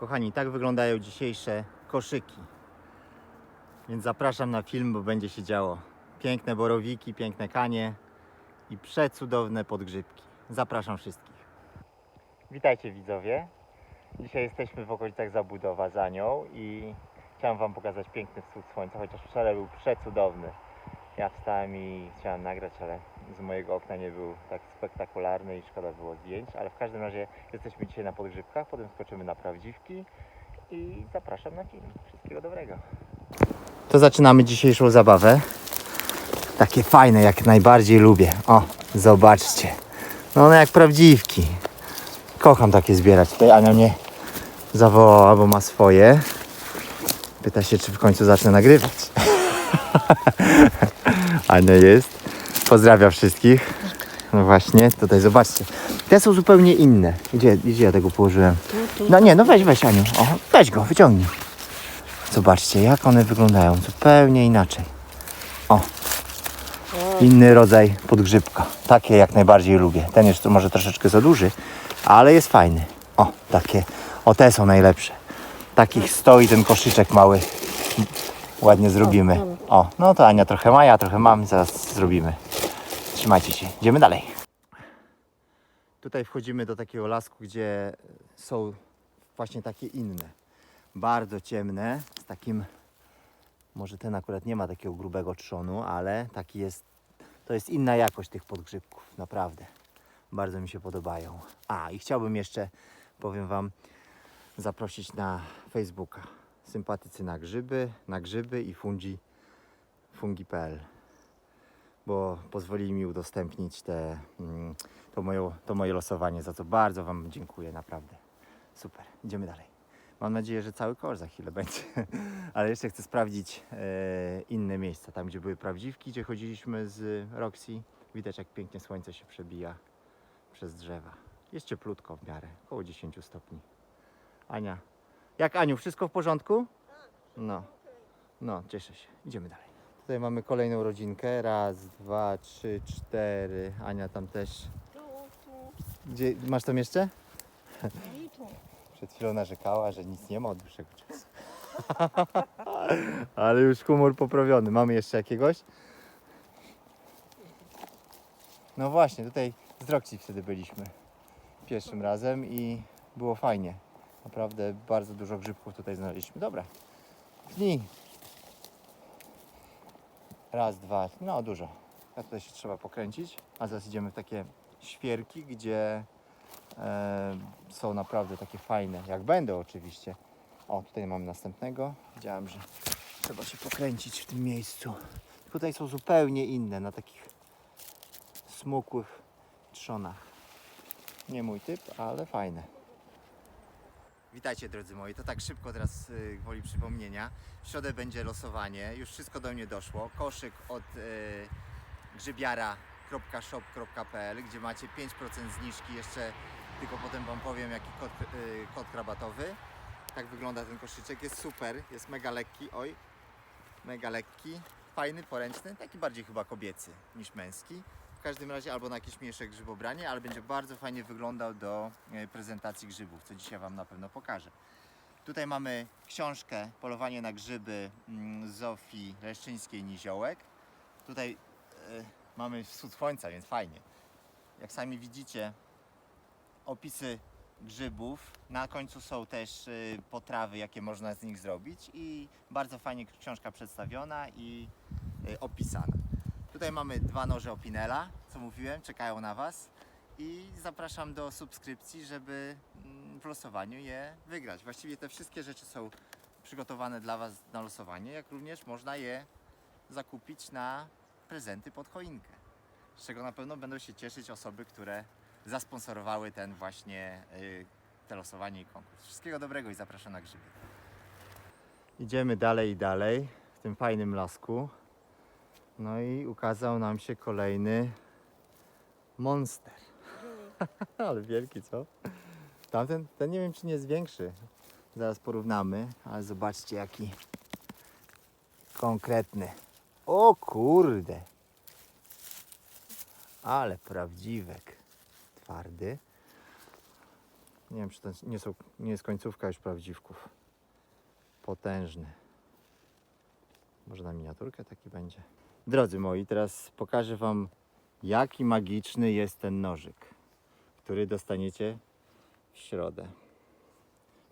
Kochani, tak wyglądają dzisiejsze koszyki. Więc zapraszam na film, bo będzie się działo. Piękne borowiki, piękne kanie i przecudowne podgrzybki. Zapraszam wszystkich. Witajcie widzowie. Dzisiaj jesteśmy w okolicach Zabudowa za nią i chciałem Wam pokazać piękny wschód słońca, chociaż wczoraj był przecudowny. Ja wstałem i chciałem nagrać, ale z mojego okna nie był tak spektakularny i szkoda było zdjęć, ale w każdym razie jesteśmy dzisiaj na podgrzybkach, potem skoczymy na prawdziwki i zapraszam na film. Wszystkiego dobrego. To zaczynamy dzisiejszą zabawę. Takie fajne, jak najbardziej lubię. O, zobaczcie. No one jak prawdziwki. Kocham takie zbierać. Tutaj Ania mnie zawołała, bo ma swoje. Pyta się, czy w końcu zacznę nagrywać. Ania jest. Pozdrawia wszystkich. No właśnie, tutaj zobaczcie. Te są zupełnie inne. Gdzie, gdzie ja tego położyłem? No nie, no weź, weź Aniu. O, weź go, wyciągnij. Zobaczcie, jak one wyglądają. Zupełnie inaczej. O. Inny rodzaj podgrzybka. Takie jak najbardziej lubię. Ten jest może troszeczkę za duży, ale jest fajny. O, takie. O, te są najlepsze. Takich stoi ten koszyczek mały. Ładnie zrobimy. O, no to Ania trochę ma, ja trochę mam, zaraz zrobimy. Trzymajcie się, idziemy dalej. Tutaj wchodzimy do takiego lasku, gdzie są właśnie takie inne. Bardzo ciemne, z takim, może ten akurat nie ma takiego grubego trzonu, ale taki jest, to jest inna jakość tych podgrzybków, naprawdę. Bardzo mi się podobają. A, i chciałbym jeszcze, powiem Wam, zaprosić na Facebooka. Sympatycy na grzyby, na grzyby i fungi, fungi.pl bo pozwolili mi udostępnić te, mm, to, moje, to moje losowanie, za co bardzo Wam dziękuję, naprawdę. Super, idziemy dalej. Mam nadzieję, że cały kosz za chwilę będzie, ale jeszcze chcę sprawdzić e, inne miejsca, tam gdzie były prawdziwki, gdzie chodziliśmy z Roxy. Widać jak pięknie słońce się przebija przez drzewa. Jest cieplutko w miarę, około 10 stopni. Ania, jak Aniu, wszystko w porządku? No, no, cieszę się. Idziemy dalej. Tutaj mamy kolejną rodzinkę. Raz, dwa, trzy, cztery. Ania tam też. Tu, tu Gdzie, masz tam jeszcze? i tu. Przed chwilą narzekała, że nic nie ma od dłuższego czasu. Ale już humor poprawiony. Mamy jeszcze jakiegoś? No właśnie, tutaj z Roxy wtedy byliśmy pierwszym razem i było fajnie. Naprawdę bardzo dużo grzybków tutaj znaleźliśmy. Dobra, pchnij. Raz, dwa, no dużo. A tutaj się trzeba pokręcić. A zaraz idziemy w takie świerki, gdzie e, są naprawdę takie fajne, jak będą oczywiście. O, tutaj mamy następnego. Widziałem, że trzeba się pokręcić w tym miejscu. Tutaj są zupełnie inne, na takich smukłych trzonach. Nie mój typ, ale fajne. Witajcie drodzy moi, to tak szybko teraz y, woli przypomnienia. W środę będzie losowanie, już wszystko do mnie doszło. Koszyk od y, grzybiara.shop.pl, gdzie macie 5% zniżki. Jeszcze tylko potem Wam powiem jaki kod, y, kod rabatowy. Tak wygląda ten koszyczek, jest super, jest mega lekki, oj, mega lekki, fajny, poręczny, taki bardziej chyba kobiecy niż męski. W każdym razie albo na jakieś mniejsze grzybobranie, ale będzie bardzo fajnie wyglądał do e, prezentacji grzybów, co dzisiaj Wam na pewno pokażę. Tutaj mamy książkę Polowanie na grzyby mm, Zofii Leszczyńskiej-Niziołek. Tutaj e, mamy wschód słońca, więc fajnie. Jak sami widzicie, opisy grzybów. Na końcu są też y, potrawy, jakie można z nich zrobić i bardzo fajnie książka przedstawiona i y, opisana. Tutaj mamy dwa noże Opinela, co mówiłem, czekają na Was i zapraszam do subskrypcji, żeby mm, w losowaniu je wygrać. Właściwie te wszystkie rzeczy są przygotowane dla Was na losowanie, jak również można je zakupić na prezenty pod choinkę. Z czego na pewno będą się cieszyć osoby, które zasponsorowały ten właśnie y, te losowanie i konkurs. Wszystkiego dobrego i zapraszam na grzyby. Idziemy dalej i dalej w tym fajnym lasku. No i ukazał nam się kolejny monster. ale wielki, co? Tamten, ten nie wiem czy nie jest większy. Zaraz porównamy, ale zobaczcie jaki konkretny. O kurde! Ale prawdziwek twardy. Nie wiem, czy to nie, są, nie jest końcówka już prawdziwków. Potężny. Może na miniaturkę taki będzie. Drodzy moi, teraz pokażę Wam, jaki magiczny jest ten nożyk, który dostaniecie w środę.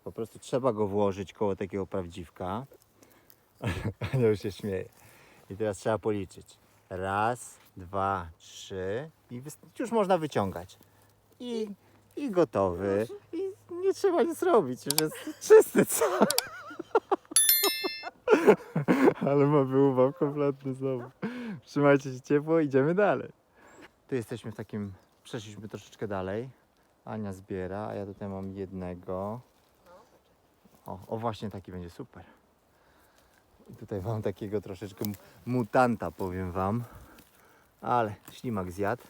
Po prostu trzeba go włożyć koło takiego prawdziwka. Ja już się śmieję. I teraz trzeba policzyć. Raz, dwa, trzy i już można wyciągać. I, i gotowy. I nie trzeba nic robić, już jest czysty cały. Ale ma wyuwał kompletny znowu. Trzymajcie się ciepło, idziemy dalej. Tu jesteśmy w takim, przeszliśmy troszeczkę dalej. Ania zbiera, a ja tutaj mam jednego. O, o właśnie taki będzie super. I tutaj mam takiego troszeczkę mutanta, powiem wam. Ale ślimak zjadł.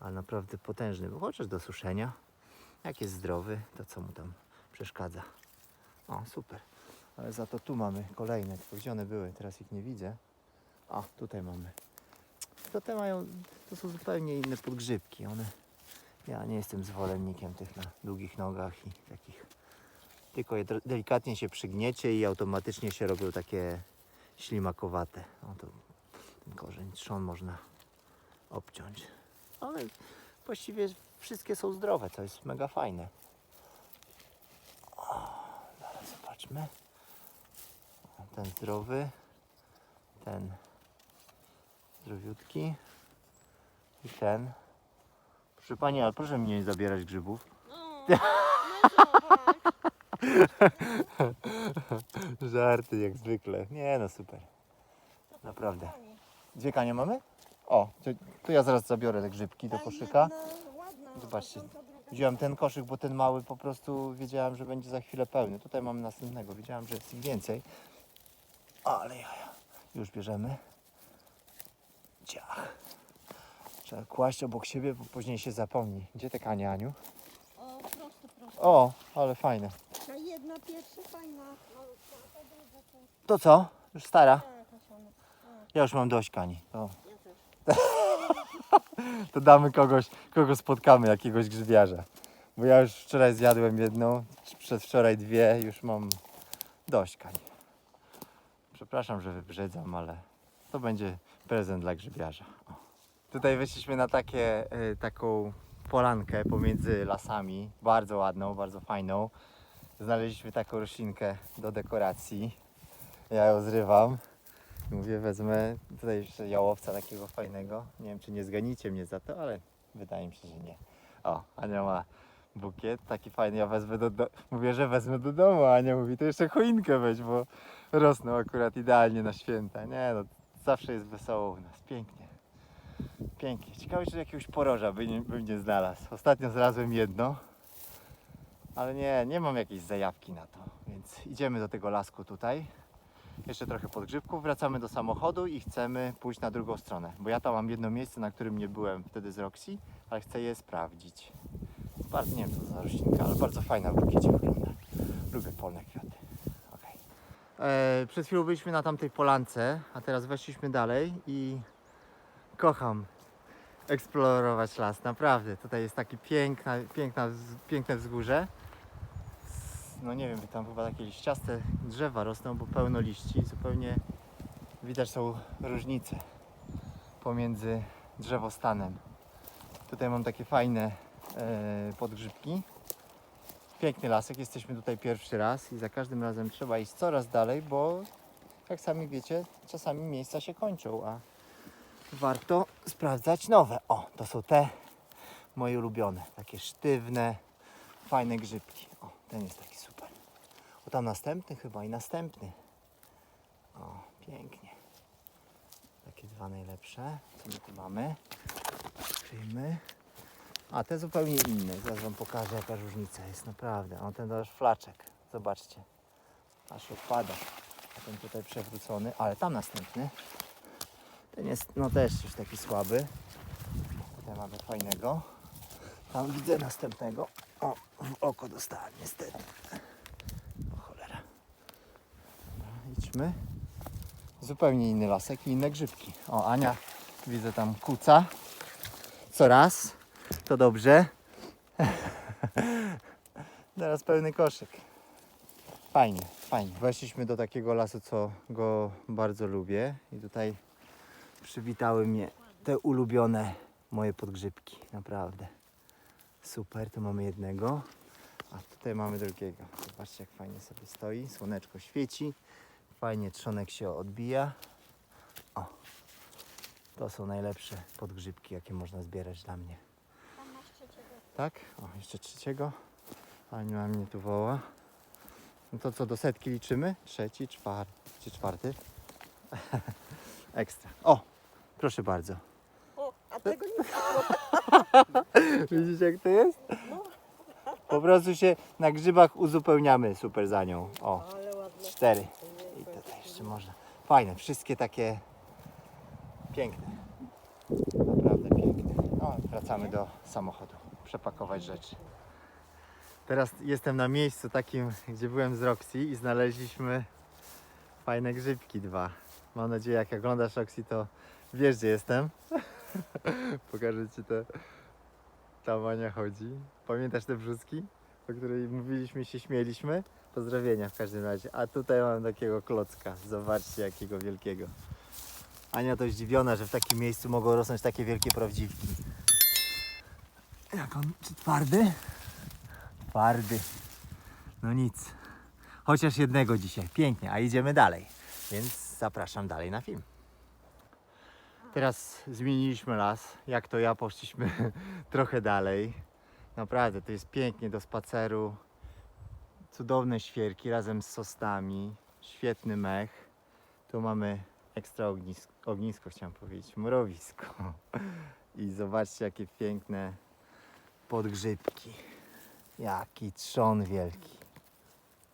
Ale naprawdę potężny. Był chociaż do suszenia. Jak jest zdrowy, to co mu tam przeszkadza. O, super. Ale za to tu mamy kolejne. Tylko gdzie one były? Teraz ich nie widzę. A, tutaj mamy. To te mają, to są zupełnie inne podgrzybki. One, ja nie jestem zwolennikiem tych na długich nogach i takich. Tylko je delikatnie się przygniecie i automatycznie się robią takie ślimakowate. No to ten korzeń trzon można obciąć. Ale właściwie wszystkie są zdrowe, co jest mega fajne. O, zaraz zobaczmy. Ten zdrowy, ten zdrowiutki i ten. Proszę Pani, ale proszę mnie nie zabierać grzybów. No, no zobacz. Żarty jak zwykle. Nie no super. Naprawdę. Dwie kanie mamy? O, to, to ja zaraz zabiorę te grzybki do koszyka. ładna, Zobaczcie. Wziąłem ten koszyk, bo ten mały po prostu wiedziałem, że będzie za chwilę pełny. Tutaj mamy następnego, wiedziałem, że jest ich więcej. Ale jaja. Już bierzemy. Ciach. Trzeba kłaść obok siebie, bo później się zapomni. Gdzie te kanie, Aniu? O, prosto, prosto. O, ale fajne. Ta jedna pierwsza fajna. Ta druga to To co? Już stara? jakaś ona. Ja już mam dość kani. To, Ja też. to damy kogoś, kogo spotkamy, jakiegoś grzybiarza. Bo ja już wczoraj zjadłem jedną, przedwczoraj dwie, już mam dość kani. Przepraszam, że wybrzedzam, ale to będzie prezent dla grzybiarza. O. Tutaj wyszliśmy na takie, y, taką polankę pomiędzy lasami, bardzo ładną, bardzo fajną. Znaleźliśmy taką roślinkę do dekoracji. Ja ją zrywam. Mówię, wezmę tutaj jeszcze jałowca takiego fajnego. Nie wiem, czy nie zganicie mnie za to, ale wydaje mi się, że nie. O, Ania ma bukiet taki fajny, ja wezmę do, do... Mówię, że wezmę do domu, a Ania mówi, to jeszcze choinkę weź, bo rosną akurat idealnie na święta. Nie no, zawsze jest wesoło u nas, pięknie. Pięknie. Ciekawe, czy jakiegoś poroża by nie, bym nie znalazł. Ostatnio znalazłem jedno, ale nie, nie mam jakiejś zajawki na to, więc idziemy do tego lasku tutaj jeszcze trochę podgrzybków, wracamy do samochodu i chcemy pójść na drugą stronę, bo ja tam mam jedno miejsce, na którym nie byłem wtedy z Roxy, ale chcę je sprawdzić. Bardzo, nie wiem co to za roślinka, ale bardzo fajna w wygląda. Lubię polne kwiaty. Okej. E, przed chwilą byliśmy na tamtej polance, a teraz weszliśmy dalej i kocham eksplorować las, naprawdę. Tutaj jest takie piękna, piękna, piękne wzgórze no nie wiem, tam chyba takie liściaste drzewa rosną, bo pełno liści. Zupełnie widać są różnice pomiędzy drzewostanem. Tutaj mam takie fajne e, podgrzybki. Piękny lasek, jesteśmy tutaj pierwszy raz i za każdym razem trzeba iść coraz dalej, bo jak sami wiecie, czasami miejsca się kończą, a warto sprawdzać nowe. O, to są te moje ulubione, takie sztywne, fajne grzybki. O, ten jest taki super. O, tam następny chyba i następny. O, pięknie. Takie dwa najlepsze. Co my tu mamy? Przyjmy. A, te zupełnie inne. Zaraz Wam pokażę, jaka różnica jest. Naprawdę. O, ten aż flaczek. Zobaczcie. Aż odpada. A ten tutaj przewrócony. Ale tam następny. Ten jest, no też już taki słaby. Tutaj mamy fajnego. Tam widzę następnego. O, w oko dostałem niestety. O cholera. Dobra, idźmy. Zupełnie inny lasek i inne grzybki. O, Ania widzę tam kuca. Co raz. To dobrze. Teraz pełny koszyk. Fajnie, fajnie. Weszliśmy do takiego lasu, co go bardzo lubię. I tutaj przywitały mnie te ulubione moje podgrzybki. Naprawdę. Super, tu mamy jednego. A tutaj mamy drugiego. Zobaczcie, jak fajnie sobie stoi. Słoneczko świeci. Fajnie trzonek się odbija. O. To są najlepsze podgrzybki, jakie można zbierać dla mnie. Tak? O, jeszcze trzeciego. Ania mnie tu woła. No to co, do setki liczymy? Trzeci, czwarty, czy czwarty? Ekstra. O, proszę bardzo. O, a tego nie było. Widzicie jak to jest? Po prostu się na grzybach uzupełniamy super za nią. O, cztery. I tutaj jeszcze można. Fajne, wszystkie takie piękne. Naprawdę piękne. No, wracamy do samochodu. Przepakować rzeczy. Teraz jestem na miejscu takim, gdzie byłem z Roxy i znaleźliśmy fajne grzybki dwa. Mam nadzieję, jak oglądasz Roxy, to wiesz, gdzie jestem. Pokażę Ci te... Tam Ania chodzi. Pamiętasz te brzuski, o której mówiliśmy się śmieliśmy? Pozdrowienia w każdym razie. A tutaj mam takiego klocka. Zobaczcie, jakiego wielkiego. Ania to zdziwiona, że w takim miejscu mogą rosnąć takie wielkie prawdziwki. Jak on, czy twardy? Twardy. No nic. Chociaż jednego dzisiaj. Pięknie, a idziemy dalej. Więc zapraszam dalej na film. Teraz zmieniliśmy las. Jak to ja poszliśmy trochę dalej. Naprawdę, to jest pięknie do spaceru. Cudowne świerki razem z sosnami. Świetny mech. Tu mamy ekstra ognisko, ognisko chciałem powiedzieć, mrowisko. I zobaczcie jakie piękne podgrzybki. Jaki trzon wielki.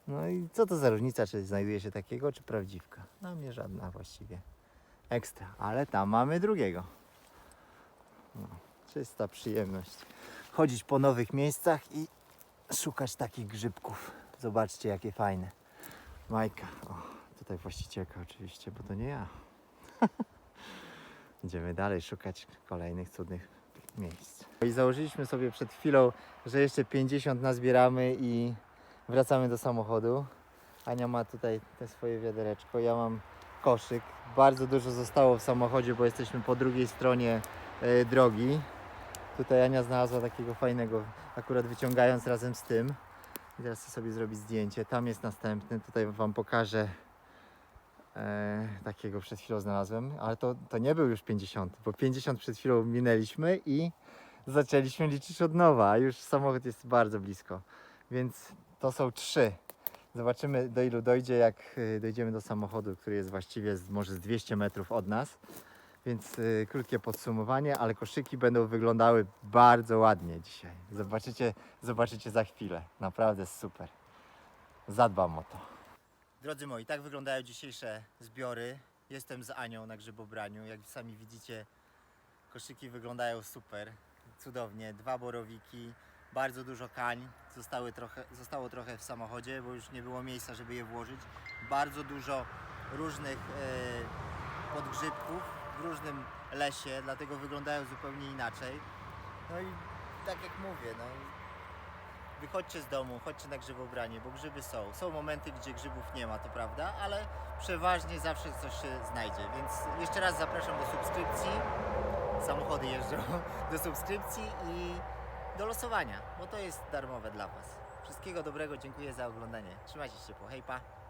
No i co to za różnica, czy znajduje się takiego, czy prawdziwka? No mnie żadna właściwie. Ekstra, ale tam mamy drugiego. No, czysta przyjemność. Chodzić po nowych miejscach i szukać takich grzybków. Zobaczcie jakie fajne. Majka, o, tutaj właścicielka oczywiście, bo to nie ja. Idziemy dalej szukać kolejnych cudnych miejsc. I założyliśmy sobie przed chwilą, że jeszcze 50 nazbieramy i wracamy do samochodu. Ania ma tutaj te swoje wiadereczko, ja mam koszyk. Bardzo dużo zostało w samochodzie, bo jesteśmy po drugiej stronie e, drogi. Tutaj Ania znalazła takiego fajnego, akurat wyciągając razem z tym. I teraz chcę sobie zrobić zdjęcie. Tam jest następny, tutaj Wam pokażę. E, takiego przed chwilą znalazłem, ale to, to nie był już 50, bo 50 przed chwilą minęliśmy i zaczęliśmy liczyć od nowa, a już samochód jest bardzo blisko. Więc to są trzy. Zobaczymy do ilu dojdzie, jak y, dojdziemy do samochodu, który jest właściwie z, może z 200 metrów od nas. Więc y, krótkie podsumowanie, ale koszyki będą wyglądały bardzo ładnie dzisiaj. Zobaczycie, zobaczycie za chwilę. Naprawdę super. Zadbam o to. Drodzy moi, tak wyglądają dzisiejsze zbiory. Jestem z Anią na grzybobraniu. Jak sami widzicie, koszyki wyglądają super, cudownie. Dwa borowiki, bardzo dużo kań. Zostały trochę, zostało trochę w samochodzie, bo już nie było miejsca, żeby je włożyć. Bardzo dużo różnych e, podgrzybków w różnym lesie, dlatego wyglądają zupełnie inaczej. No i tak jak mówię, no, wychodźcie z domu, chodźcie na grzybobranie, bo grzyby są. Są momenty, gdzie grzybów nie ma, to prawda, ale przeważnie zawsze coś się znajdzie. Więc jeszcze raz zapraszam do subskrypcji. Samochody jeżdżą do subskrypcji i do losowania, bo to jest darmowe dla Was. Wszystkiego dobrego, dziękuję za oglądanie. Trzymajcie się ciepło, hejpa!